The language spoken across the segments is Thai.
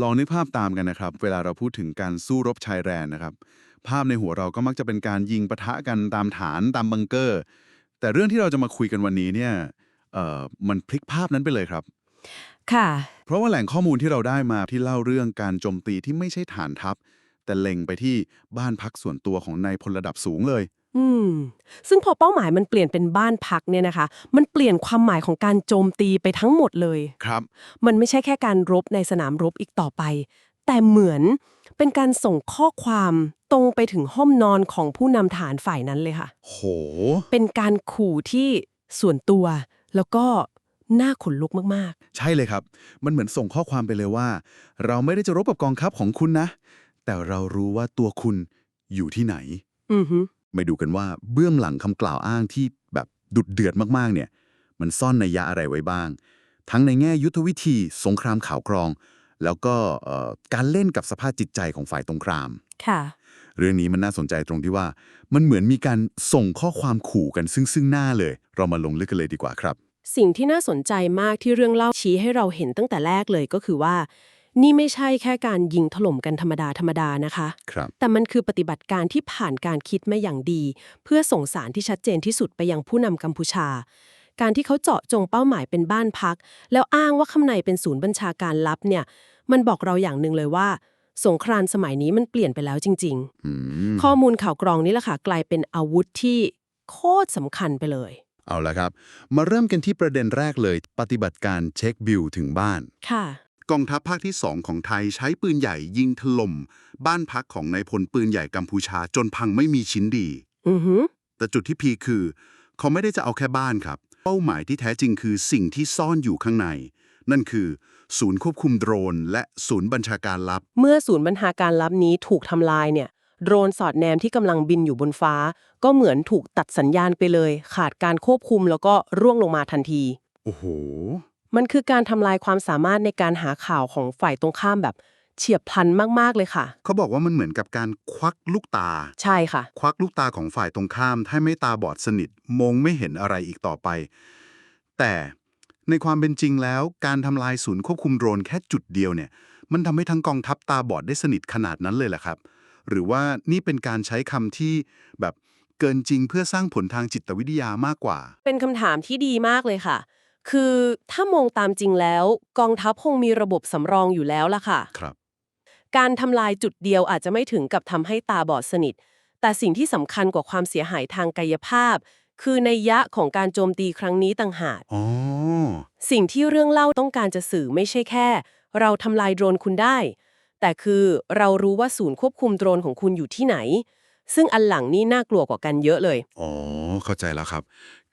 ลองนึกภาพตามกันนะครับ เวลาเราพูดถึงการสู้รบชายแดนนะครับ ภาพในหัวเราก็มักจะเป็นการยิงปะทะกันตามฐานตามบังเกอร์ แต่เรื่องที่เราจะมาคุยกันวันนี้เนี่ยเอ่อมันพลิกภาพนั้นไปเลยครับ ค่ะ เพราะว่าแหล่งข้อมูลที่เราได้มาที่เล่าเรื่องการโจมตีที่ไม่ใช่ฐานทัพ แต่เล็งไปที่บ้านพักส่วนตัวของนายพลระดับสูงเลย อืม ซึ่งพอเป้าหมายมันเปลี่ยนเป็นบ้านพักเนี่ยนะคะ มันเปลี่ยนความหมายของการโจมตีไปทั้งหมดเลย ครับ มันไม่ใช่แค่การรบในสนามรบอีกต่อไป แต่เหมือนเป็นการส่งข้อความตรงไปถึงห้องนอนของผู้นำฐานฝ่ายนั้นเลยค่ะ โห เป็นการขู่ที่ส่วนตัว แล้วก็น่าขนลุกมากใช่เลยครับ มันเหมือนส่งข้อความไปเลยว่า เราไม่ได้จะรบกับกองทัพของคุณนะ แต่เรารู้ว่าตัวคุณอยู่ที่ไหน ๆ อือฮึ มาดูกันว่าเบื้องหลังคำกล่าวอ้างที่แบบดุดเดือดมากๆเนี่ย มันซ่อนนัยยะอะไรไว้บ้าง ทั้งในแง่ยุทธวิธีสงครามข่าวกรอง แล้วก็เอ่อการเล่นกับสภาพจิตใจของฝ่ายตรงข้ามค่ะเรื่องนี้มันน่าสนใจตรงที่ว่า มันเหมือนมีการส่งข้อความขู่กันซึ่งซึ่งหน้าเลย เรามาลงลึกกันเลยดีกว่าครับ สิ่งที่น่าสนใจมากที่เรื่องเล่าชี้ให้เราเห็นตั้งแต่แรกเลยก็คือว่า นี่ไม่ใช่แค่การยิงถล่มกันธรรมดาธรรมดานะคะ ครับ แต่มันคือปฏิบัติการที่ผ่านการคิดมาอย่างดี เพื่อส่งสารที่ชัดเจนที่สุดไปยังผู้นำกัมพูชา การที่เขาเจาะจงเป้าหมายเป็นบ้านพัก แล้วอ้างว่าข้างในเป็นศูนย์บัญชาการลับเนี่ย มันบอกเราอย่างหนึ่งเลยว่า สงครามสมัยนี้มันเปลี่ยนไปแล้วจริง อืม ๆ ข้อมูลข่าวกรองนี่แหละค่ะกลายเป็นอาวุธที่โคตรสำคัญไปเลย เอาละครับ มาเริ่มกันที่ประเด็นแรกเลย ปฏิบัติการเช็คบิลถึงบ้าน ค่ะ กองทัพภาคที่ 2 ของไทยใช้ปืนใหญ่ยิงถล่ม บ้านพักของนายพลปืนใหญ่กัมพูชาจนพังไม่มีชิ้นดี อือหือแต่จุดที่พีคคือ เขาไม่ได้จะเอาแค่บ้านครับ เป้าหมายที่แท้จริงคือสิ่งที่ซ่อนอยู่ข้างใน นั่นคือ ศูนย์ควบคุมโดรน และศูนย์บัญชาการลับ เมื่อศูนย์บรรณาการลับนี้ถูกทำลายเนี่ย โดรนสอดแนมที่กำลังบินอยู่บนฟ้า ก็เหมือนถูกตัดสัญญาณไปเลย ขาดการควบคุมแล้วก็ร่วงลงมาทันที โอ้โห มันคือการทำลายความสามารถในการหาข่าวของฝ่ายตรงข้ามแบบเฉียบพลันมากๆเลยค่ะ เขาบอกว่ามันเหมือนกับการควักลูกตา ใช่ค่ะ ควักลูกตาของฝ่ายตรงข้ามให้ไม่ตาบอดสนิทมองไม่เห็นอะไรอีกต่อไป แต่ในความเป็นจริงแล้วการทำลายศูนย์ควบคุมโดรนแค่จุดเดียวเนี่ย มันทำให้ทั้งกองทัพตาบอดได้สนิทขนาดนั้นเลยแหละครับ หรือว่านี่เป็นการใช้คำที่แบบเกินจริงเพื่อสร้างผลทางจิตวิทยามากกว่า เป็นคำถามที่ดีมากเลยค่ะ คือถ้ามองตามจริงแล้ว กองทัพคงมีระบบสำรองอยู่แล้วล่ะค่ะ ครับ การทำลายจุดเดียวอาจจะไม่ถึงกับทำให้ตาบอดสนิท แต่สิ่งที่สำคัญกว่าความเสียหายทางกายภาพ คือในยยะของการโจมตีครั้งนี้ต่างหาก อ๋อ สิ่งที่เรื่องเล่าต้องการจะสื่อไม่ใช่แค่ เราทำลายโดรนคุณได้ แต่คือเรารู้ว่าศูนย์ควบคุมโดรนของคุณอยู่ที่ไหน ซึ่งอันหลังนี่น่ากลัวกว่ากันเยอะเลย อ๋อ เข้าใจแล้วครับ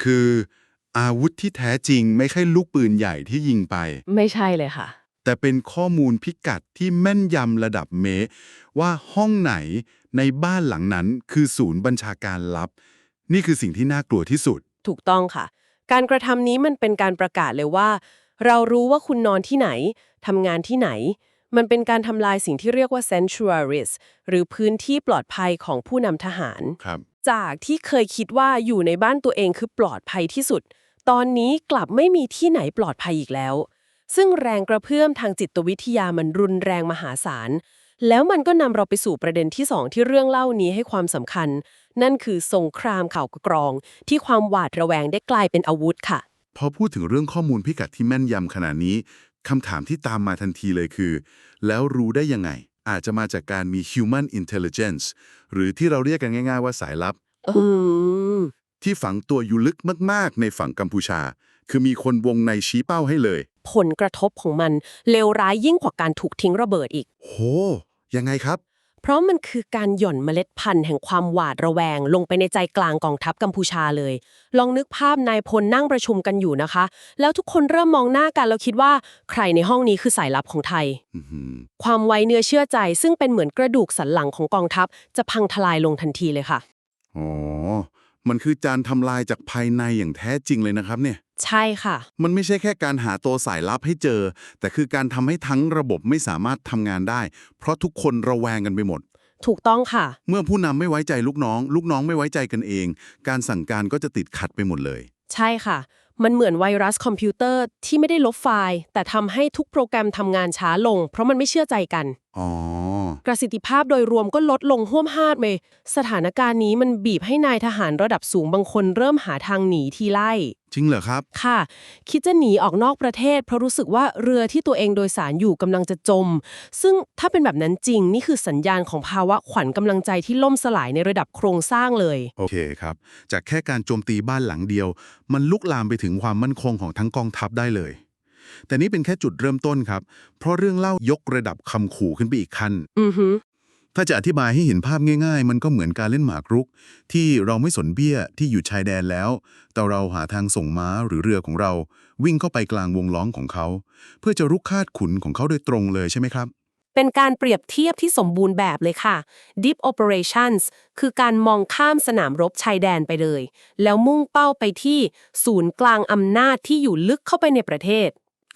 คือ อาวุธที่แท้จริงไม่ใช่ลูกปืนใหญ่ที่ยิงไป ไม่ใช่เลยค่ะ แต่เป็นข้อมูลพิกัดที่แม่นยำระดับเมตรว่าห้องไหนในบ้านหลังนั้นคือศูนย์บัญชาการลับ นี่คือสิ่งที่น่ากลัวที่สุด ถูกต้องค่ะ การกระทำนี้มันเป็นการประกาศเลยว่า เรารู้ว่าคุณนอนที่ไหนทำงานที่ไหน มันเป็นการทำลายสิ่งที่เรียกว่า sanctuaries หรือพื้นที่ปลอดภัยของผู้นำทหาร ครับ จากที่เคยคิดว่าอยู่ในบ้านตัวเองคือปลอดภัยที่สุด ตอนนี้กลับไม่มีที่ไหนปลอดภัยอีกแล้ว ซึ่งแรงกระเพื่อมทางจิตวิทยามันรุนแรงมหาศาล แล้วมันก็นำเราไปสู่ประเด็นที่สองที่เรื่องเล่านี้ให้ความสำคัญ นั่นคือสงครามข่าวกรอง ที่ความหวาดระแวงได้กลายเป็นอาวุธค่ะ พอพูดถึงเรื่องข้อมูลพิกัดที่แม่นยำขนาดนี้คำถามที่ตามมาทันทีเลยคือ แล้วรู้ได้ยังไง อาจจะมาจากการมี human intelligence หรือที่เราเรียกกันง่าย ๆ ว่าสายลับ อืม ที่ฝังตัวอยู่ลึกมากๆ ในฝั่งกัมพูชา คือมีคนวงในชี้เป้าให้เลย ผลกระทบของมันเลวร้ายยิ่งกว่าการถูกทิ้งระเบิดอีก โห ยังไงครับ เพราะมันคือการหย่อนเมล็ดพันธุ์แห่งความหวาดระแวง ลงไปในใจกลางกองทัพกัมพูชาเลย ลองนึกภาพนายพลนั่งประชุมกันอยู่นะคะ แล้วทุกคนเริ่มมองหน้ากันแล้วคิดว่าใครในห้องนี้คือสายลับของไทย อื้อหือความไว้เนื้อเชื่อใจ ซึ่งเป็นเหมือนกระดูกสันหลังของกองทัพ จะพังทลายลงทันทีเลยค่ะ อ๋อ มันคือการทำลายจากภายในอย่างแท้จริงเลยนะครับเนี่ย ใช่ค่ะ มันไม่ใช่แค่การหาตัวสายลับให้เจอ แต่คือการทำให้ทั้งระบบไม่สามารถทำงานได้ เพราะทุกคนระแวงกันไปหมด ถูกต้องค่ะ เมื่อผู้นำไม่ไว้ใจลูกน้อง ลูกน้องไม่ไว้ใจกันเอง การสั่งการก็จะติดขัดไปหมดเลย ใช่ค่ะ มันเหมือนไวรัสคอมพิวเตอร์ที่ไม่ได้ลบไฟล์ แต่ทำให้ทุกโปรแกรมทำงานช้าลง เพราะมันไม่เชื่อใจกันอ๋อ ประสิทธิภาพโดยรวมก็ลดลงห้วมหาดเลยสถานการณ์นี้มันบีบให้นายทหารระดับสูงบางคนเริ่มหาทางหนีทีไล่ จริงเหรอครับ ค่ะ คิดจะหนีออกนอกประเทศ เพราะรู้สึกว่าเรือที่ตัวเองโดยสารอยู่กำลังจะจม ซึ่งถ้าเป็นแบบนั้นจริง นี่คือสัญญาณของภาวะขวัญกำลังใจที่ล่มสลายในระดับโครงสร้างเลย โอเคครับ จากแค่การโจมตีบ้านหลังเดียว มันลุกลามไปถึงความมั่นคงของทั้งกองทัพได้เลย แต่นี่เป็นแค่จุดเริ่มต้นครับ เพราะเรื่องเล่ายกระดับคำขู่ขึ้นไปอีกขั้นอือฮึถ้าจะอธิบายให้เห็นภาพง่าย ๆ มันก็เหมือนการเล่นหมากรุก ที่เราไม่สนเบี้ยที่อยู่ชายแดนแล้ว แต่เราหาทางส่งม้าหรือเรือของเรา วิ่งเข้าไปกลางวงล้อมของเขา เพื่อจะรุกคาดขุนของเขาโดยตรงเลยใช่ไหมครับ เป็นการเปรียบเทียบที่สมบูรณ์แบบเลยค่ะ Deep Operations คือการมองข้ามสนามรบชายแดนไปเลย แล้วมุ่งเป้าไปที่ศูนย์กลางอำนาจที่อยู่ลึกเข้าไปในประเทศ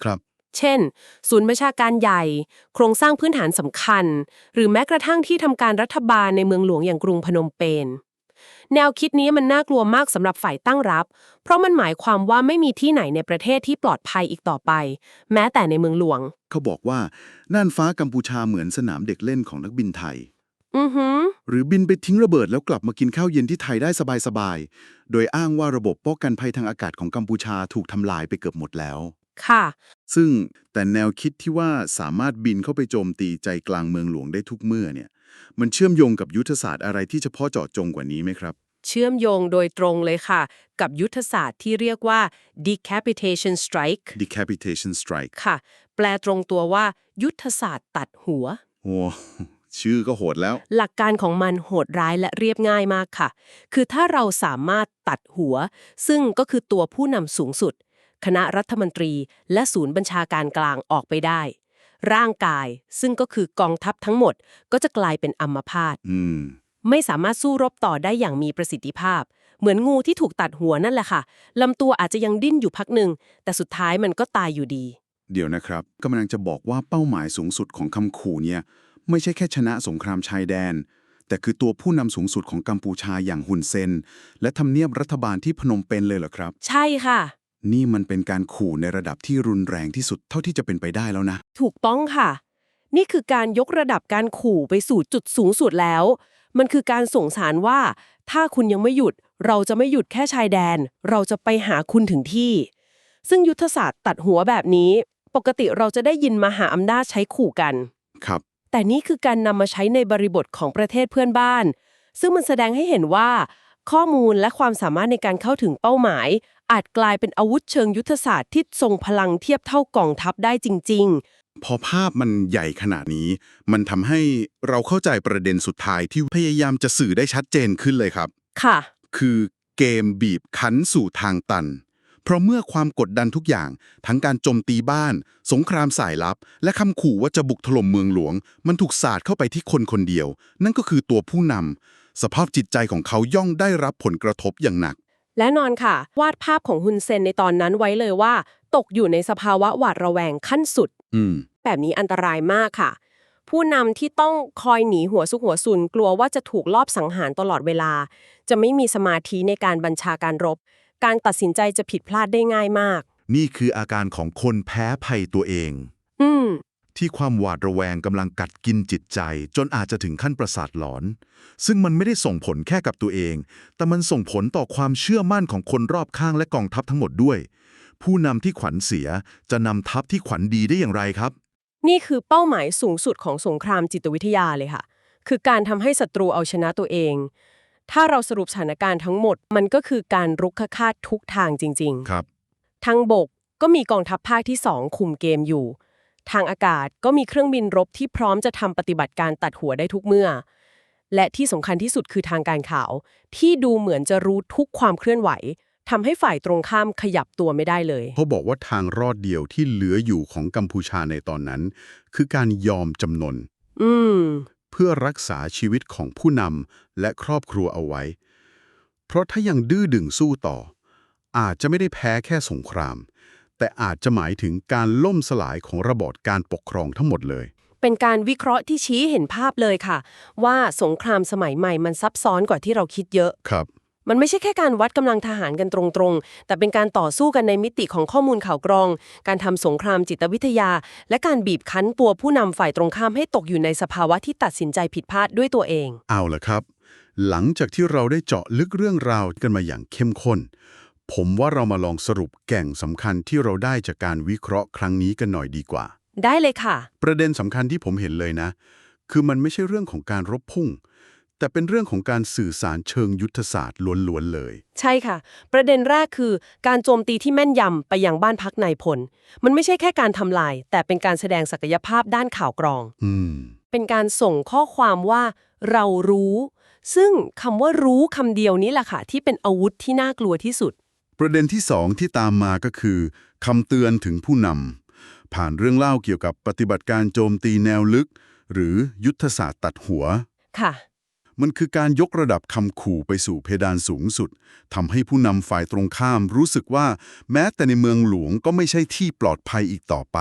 ครับ เช่น ศูนย์ประชาการใหญ่ โครงสร้างพื้นฐานสำคัญ หรือแม้กระทั่งที่ทำการรัฐบาลในเมืองหลวงอย่างกรุงพนมเปญแนวคิดนี้มันน่ากลัวมากสำหรับฝ่ายตั้งรับ เพราะมันหมายความว่าไม่มีที่ไหนในประเทศที่ปลอดภัยอีกต่อไป แม้แต่ในเมืองหลวง เขาบอกว่าน่านฟ้ากัมพูชาเหมือนสนามเด็กเล่นของนักบินไทย อือหือ หรือบินไปทิ้งระเบิดแล้วกลับมากินข้าวเย็นที่ไทยได้สบายๆ โดยอ้างว่าระบบป้องกันภัยทางอากาศของกัมพูชาถูกทำลายไปเกือบหมดแล้ว ค่ะ ซึ่งแต่แนวคิดที่ว่าสามารถบินเข้าไปโจมตีใจกลางเมืองหลวงได้ทุกเมื่อเนี่ย มันเชื่อมโยงกับยุทธศาสตร์อะไรที่เฉพาะเจาะจงกว่านี้ไหมครับ เชื่อมโยงโดยตรงเลยค่ะ กับยุทธศาสตร์ที่เรียกว่า decapitation strike decapitation strike ค่ะ แปลตรงตัวว่า ยุทธศาสตร์ตัดหัว โอ้ชื่อก็โหดแล้ว หลักการของมันโหดร้ายและเรียบง่ายมากค่ะ คือถ้าเราสามารถตัดหัว ซึ่งก็คือตัวผู้นำสูงสุด คณะรัฐมนตรี และศูนย์บัญชาการกลางออกไปได้ ร่างกายซึ่งก็คือกองทัพทั้งหมดก็จะกลายเป็นอัมพาตอืมไม่สามารถสู้รบต่อได้อย่างมีประสิทธิภาพ เหมือนงูที่ถูกตัดหัวนั่นแหละค่ะลำตัวอาจจะยังดิ้นอยู่พักหนึ่งแต่สุดท้ายมันก็ตายอยู่ดี เดี๋ยวนะครับกำลังจะบอกว่าเป้าหมายสูงสุดของคำขู่เนี่ย ไม่ใช่แค่ชนะสงครามชายแดน แต่คือตัวผู้นำสูงสุดของกัมพูชาอย่างฮุนเซน และทำเนียบรัฐบาลที่พนมเปญเลยเหรอครับ ใช่ค่ะ นี่มันเป็นการขู่ในระดับที่รุนแรงที่สุดเท่าที่จะเป็นไปได้แล้วนะ ถูกต้องค่ะ นี่คือการยกระดับการขู่ไปสู่จุดสูงสุดแล้ว มันคือการส่งสารว่า ถ้าคุณยังไม่หยุด เราจะไม่หยุดแค่ชายแดน เราจะไปหาคุณถึงที่ ซึ่งยุทธศาสตร์ตัดหัวแบบนี้ ปกติเราจะได้ยินมหาอำนาจใช้ขู่กัน ครับ แต่นี่คือการนำมาใช้ในบริบทของประเทศเพื่อนบ้าน ซึ่งมันแสดงให้เห็นว่า ข้อมูลและความสามารถในการเข้าถึงเป้าหมาย อาจกลายเป็นอาวุธเชิงยุทธศาสตร์ที่ทรงพลังเทียบเท่ากองทัพได้จริง พอภาพมันใหญ่ขนาดนี้ มันทำให้เราเข้าใจประเด็นสุดท้ายที่พยายามจะสื่อได้ชัดเจนขึ้นเลยครับ ๆ ค่ะ คือเกมบีบคั้นสู่ทางตัน เพราะเมื่อความกดดันทุกอย่าง ทั้งการโจมตีบ้าน สงครามสายลับ และคำขู่ว่าจะบุกถล่มเมืองหลวง มันถูกสาดเข้าไปที่คนคนเดียว นั่นก็คือตัวผู้นำ สภาพจิตใจของเขาย่องได้รับผลกระทบอย่างหนัก และนอนค่ะ วาดภาพของฮุนเซนในตอนนั้นไว้เลยว่า ตกอยู่ในสภาวะหวาดระแวงขั้นสุด อืม แบบนี้อันตรายมากค่ะ ผู้นำที่ต้องคอยหนีหัวซุกหัวซุนกลัวว่าจะถูกลอบสังหารตลอดเวลา จะไม่มีสมาธิในการบัญชาการรบ การตัดสินใจจะผิดพลาดได้ง่ายมาก นี่คืออาการของคนแพ้ภัยตัวเอง อืม ที่ความหวาดระแวงกำลังกัดกินจิตใจ จนอาจจะถึงขั้นประสาทหลอน ซึ่งมันไม่ได้ส่งผลแค่กับตัวเอง แต่มันส่งผลต่อความเชื่อมั่นของคนรอบข้างและกองทัพทั้งหมดด้วย ผู้นำที่ขวัญเสียจะนำทัพที่ขวัญดีได้อย่างไรครับ นี่คือเป้าหมายสูงสุดของสงครามจิตวิทยาเลยค่ะ คือการทำให้ศัตรูเอาชนะตัวเอง ถ้าเราสรุปสถานการณ์ทั้งหมด มันก็คือการรุกขคาตทุกทางจริง ๆ ครับ ทางบกก็มีกองทัพภาคที่2คุมเกมอยู่ ทางอากาศก็มีเครื่องบินรบที่พร้อมจะทำปฏิบัติการตัดหัวได้ทุกเมื่อ และที่สำคัญที่สุดคือทางการข่าว ที่ดูเหมือนจะรู้ทุกความเคลื่อนไหวทำให้ฝ่ายตรงข้ามขยับตัวไม่ได้เลยเขาบอกว่าทางรอดเดียวที่เหลืออยู่ของกัมพูชาในตอนนั้น คือการยอมจำนน อืม เพื่อรักษาชีวิตของผู้นำและครอบครัวเอาไว้ เพราะถ้ายังดื้อดึงสู้ต่อ อาจจะไม่ได้แพ้แค่สงคราม แต่อาจจะหมายถึงการล่มสลายของระบอบการปกครองทั้งหมดเลย เป็นการวิเคราะห์ที่ชี้เห็นภาพเลยค่ะ ว่าสงครามสมัยใหม่มันซับซ้อนกว่าที่เราคิดเยอะครับ มันไม่ใช่แค่การวัดกำลังทหารกันตรงๆ แต่เป็นการต่อสู้กันในมิติของข้อมูลข่าวกรอง การทำสงครามจิตวิทยา และการบีบคั้นตัวผู้นำฝ่ายตรงข้ามให้ตกอยู่ในสภาวะที่ตัดสินใจผิดพลาดด้วยตัวเอง เอาละครับ หลังจากที่เราได้เจาะลึกเรื่องราวกันมาอย่างเข้มข้น ผมว่าเรามาลองสรุปแก่งสำคัญที่เราได้จากการวิเคราะห์ครั้งนี้กันหน่อยดีกว่า ได้เลยค่ะ ประเด็นสำคัญที่ผมเห็นเลยนะ คือมันไม่ใช่เรื่องของการรบพุ่ง แต่เป็นเรื่องของการสื่อสารเชิงยุทธศาสตร์ล้วนๆเลย ใช่ค่ะ ประเด็นแรกคือการโจมตีที่แม่นยำไปยังบ้านพักนายพล มันไม่ใช่แค่การทำลาย แต่เป็นการแสดงศักยภาพด้านข่าวกรอง อืม เป็นการส่งข้อความว่าเรารู้ ซึ่งคำว่ารู้คำเดียวนี้แหละค่ะที่เป็นอาวุธที่น่ากลัวที่สุด ประเด็นที่สองที่ตามมาก็คือคำเตือนถึงผู้นำผ่านเรื่องเล่าเกี่ยวกับปฏิบัติการโจมตีแนวลึก หรือยุทธศาสตร์ตัดหัว ค่ะ มันคือการยกระดับคำขู่ไปสู่เพดานสูงสุดทำให้ผู้นำฝ่ายตรงข้ามรู้สึกว่า แม้แต่ในเมืองหลวงก็ไม่ใช่ที่ปลอดภัยอีกต่อไป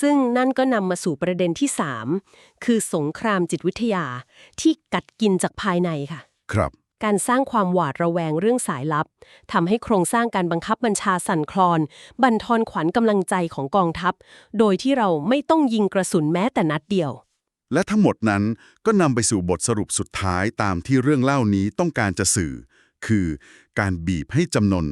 ซึ่งนั่นก็นำมาสู่ประเด็นที่ 3 คือสงครามจิตวิทยาที่กัดกินจากภายในค่ะ ครับ การสร้างความหวาดระแวงเรื่องสายลับทำให้โครงสร้างการบังคับบัญชาสั่นคลอน บั่นทอนขวัญกำลังใจของกองทัพ โดยที่เราไม่ต้องยิงกระสุนแม้แต่นัดเดียว และทั้งหมดนั้นก็นำไปสู่บทสรุปสุดท้ายตามที่เรื่องเล่านี้ต้องการจะสื่อ คือการบีบให้จำนน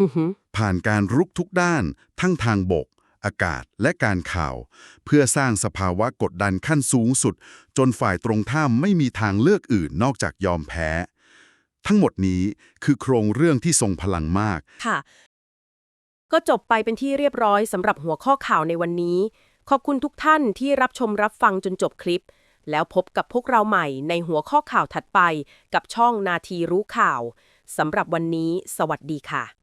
อือหือผ่านการรุกทุกด้าน ทั้งทางบก อากาศและการข่าว เพื่อสร้างสภาวะกดดันขั้นสูงสุด จนฝ่ายตรงข้ามไม่มีทางเลือกอื่นนอกจากยอมแพ้ ทั้งหมดนี้คือโครงเรื่องที่ทรงพลังมาก ค่ะ ก็จบไปเป็นที่เรียบร้อยสำหรับหัวข้อข่าวในวันนี้ ขอบคุณทุกท่านที่รับชมรับฟังจนจบคลิป แล้วพบกับพวกเราใหม่ในหัวข้อข่าวถัดไป กับช่องนาทีรู้ข่าวสำหรับวันนี้ สวัสดีค่ะ